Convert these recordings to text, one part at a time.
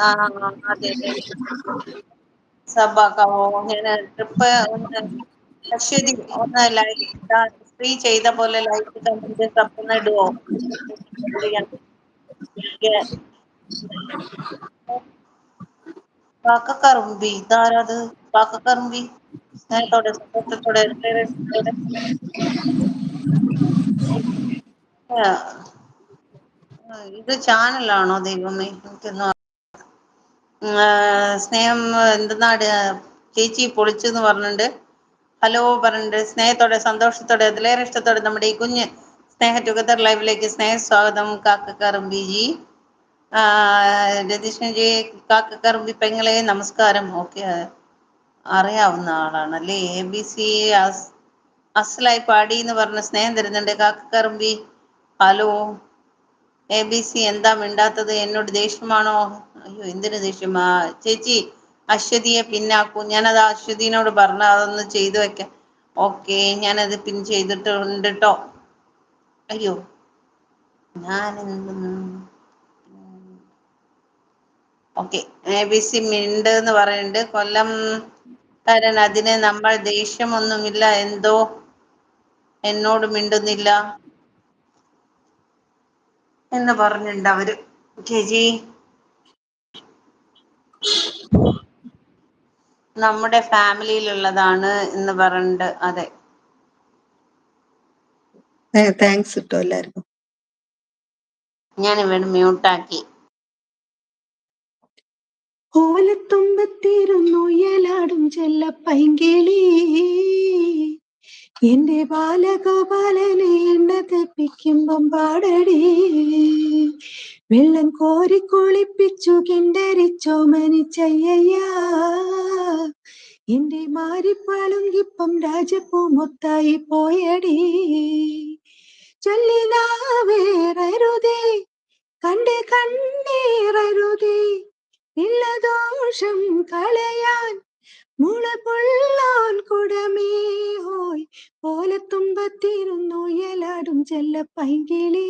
ആ അതെ. ട്രിപ്പ് ഒന്ന് അശ്വതി ഒന്ന് ലൈക്ക് ഫ്രീ ചെയ്ത പോലെ ലൈക്ക് കമന്റ് സബ് ഒന്ന് ഇടുവോ? കാക്കക്കറുമ്പി ഇതാരാത് കാക്കക്കറുമ്പി സ്നേഹത്തോടെ സ്നേഹത്തോടെ ഇത് ചാനലാണോ ദൈവമേ? എനിക്കൊന്നും സ്നേഹം എന്തെന്നാട് ചേച്ചി പൊളിച്ചെന്ന് പറഞ്ഞിട്ടുണ്ട്. ഹലോ പറഞ്ഞിട്ടുണ്ട്. സ്നേഹത്തോടെ സന്തോഷത്തോടെ അതിലേറെ ഇഷ്ടത്തോടെ നമ്മുടെ ഈ കുഞ്ഞ് സ്നേഹ ടുഗദർ ലൈവിലേക്ക് സ്നേഹ സ്വാഗതം കാക്കക്കറുമ്പി ജി. രതീഷ്ണൻ ജി കാക്കക്കറുമ്പി പെങ്ങളെ നമസ്കാരം. ഓക്കെ അറിയാവുന്ന ആളാണ് അല്ലേ എ ബി സി അസലായി പാടി എന്ന് പറഞ്ഞ സ്നേഹം തരുന്നുണ്ട് കാക്കക്കറുമ്പി ഹലോ. എ ബി സി എന്താ മിണ്ടാത്തത്? എന്നോട് ദേഷ്യമാണോ? അയ്യോ എന്തിനു ദേഷ്യം? ആ ചേച്ചി അശ്വതിയെ പിന്നാക്കൂ. ഞാനത് അശ്വതിനോട് പറഞ്ഞ അതൊന്ന് ചെയ്തു വെക്കാം. ഓക്കെ ഞാനത് പിൻ ചെയ്തിട്ടുണ്ട് കേട്ടോ അയ്യോ ഞാൻ ഓക്കെ ബിസി മിണ്ട് എന്ന് പറയുന്നുണ്ട് കൊല്ലം കാരൻ അതിന് നമ്മൾ ദേഷ്യമൊന്നുമില്ല. എന്തോ? എന്നോട് മിണ്ടുന്നില്ല. എന്ന് പറഞ്ഞിട്ടുണ്ട് അവർ. ചേച്ചി നമ്മുടെ ഫാമിലിയിലുള്ളതാണ് എന്ന് പറഞ്ഞിട്ട് അതെ. താങ്ക്സ് കേട്ടോ എല്ലാവർക്കും. ഞാൻ ഇവിടെ മ്യൂട്ടാക്കി ഓലത്തുമ്പത്തിരുന്നു ഏലാടും ചെല്ല പൈങ്കിളി എന്റെ ബാലഗോപാലനെ എണ്ണ തെപ്പിക്കുമ്പം പാടടി. വെള്ളം കോരി കുളിപ്പിച്ചു കിണ്ടരിച്ചോ മനിച്ചയ്യ എന്റെ മാരിപ്പളുങ്കിപ്പം രാജപ്പൂ മൊത്തായി പോയടി ചൊല്ലിനാവേറരുതേ കണ്ട് കണ്ണീറരുതേ ഇല്ലദോഷം കളയാൻ മുള പൊള്ളാൻ കുടമേ ഹോയ്. ഓലത്തുമ്പത്തിരുന്നു എലാടും ചെല്ല പൈകിളി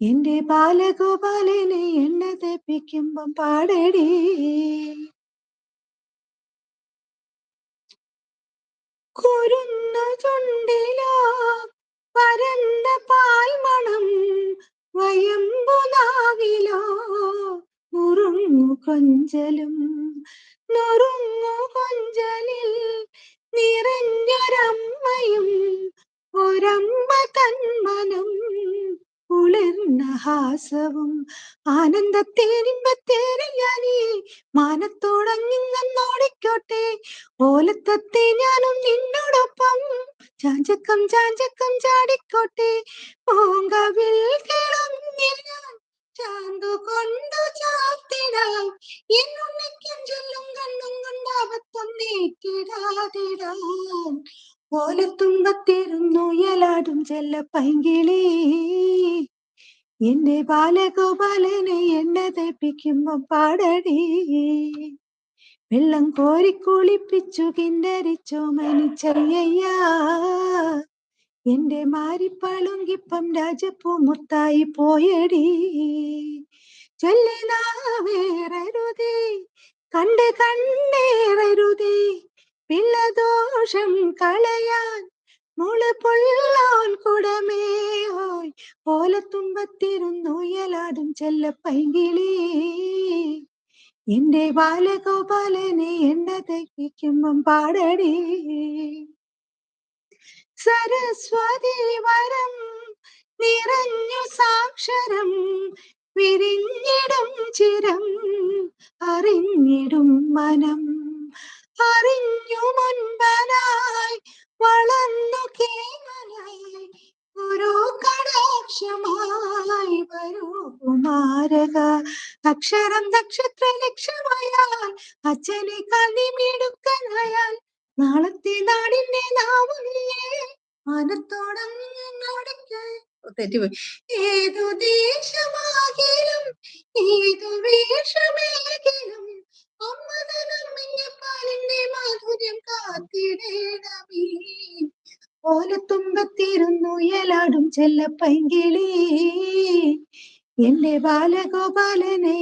എന്റെ ബാലഗോപാലനെ എണ്ണ തെപ്പിക്കുമ്പം പാടടി. കുരുന്ന ചുണ്ടില പരന്ന പാൽമണം വയമ്പുനാവിലോ ഉറുങ്ങു കൊഞ്ചലും നുറുങ്ങു കൊഞ്ചലിൽ നിറഞ്ഞൊരമ്മയും ഒരമ്മ തന്മനം. കുളിർന്ന ഹാസവും ആനന്ദത്തേരിമ്പത്തേരി മാനത്തോടങ്ങി നന്നോടിക്കോട്ടെ ഓലത്തത്തെ ഞാനും നിന്നോടൊപ്പം ചാഞ്ചക്കം ചാഞ്ചക്കം ചാടിക്കോട്ടെ. പൂങ്കവിൽ കിളങ്ങില്ല ചാന്തു ചെല്ല പൈങ്കിളി എന്റെ ബാലഗോപാലനെ എന്നെ തേപ്പിക്കുമ്പോ പാടടി. വെള്ളം കോരി കുളിപ്പിച്ചു കിണ്ടരിച്ചോ മനിച്ചയ്യ എന്റെ മാരിപ്പളുങ്കിപ്പം രാജപ്പൂ മുത്തായി പോയടി ചൊല്ലിനാവേറരുതേ കണ്ട് കണ്ണേറരുതേ പിള്ളദോഷം കളയാൻ മുള പൊള്ളാൻ ചെല്ല പൈങ്കിളി. എന്റെ ബാലഗോപാലനെ എണ്ണ തെപ്പിക്കുമ്പം പാടടി. സരസ്വതി വരം നിറഞ്ഞു സാക്ഷരം വിരിഞ്ഞിടും ചിരം അറിഞ്ഞിടും മനം. അറിഞ്ഞു മുൻപനായി വളർന്നു കേമനായി. ഒരു കടാക്ഷമായി വരൂ കുമാരക അക്ഷരം നക്ഷത്ര ലക്ഷ്യമായാൽ അച്ഛനെ കണിമിടുക്കനായാൽ നാളത്തെ നാടിന്റെ നാവുന്നിയേ മനത്തോടങ്ങോടൊക്കെ ഏതു ദേശമാകിലും ഏതു വേഷമേകിലും അമ്മതനമ്മഞ്ഞപ്പാലിന്റെ മാധുര്യം കാത്തിടേണമേ ഓലത്തുമ്പത്തിരുന്നു എലാടും ചെല്ല പൈങ്കിളി എന്റെ ബാലഗോപാലനെ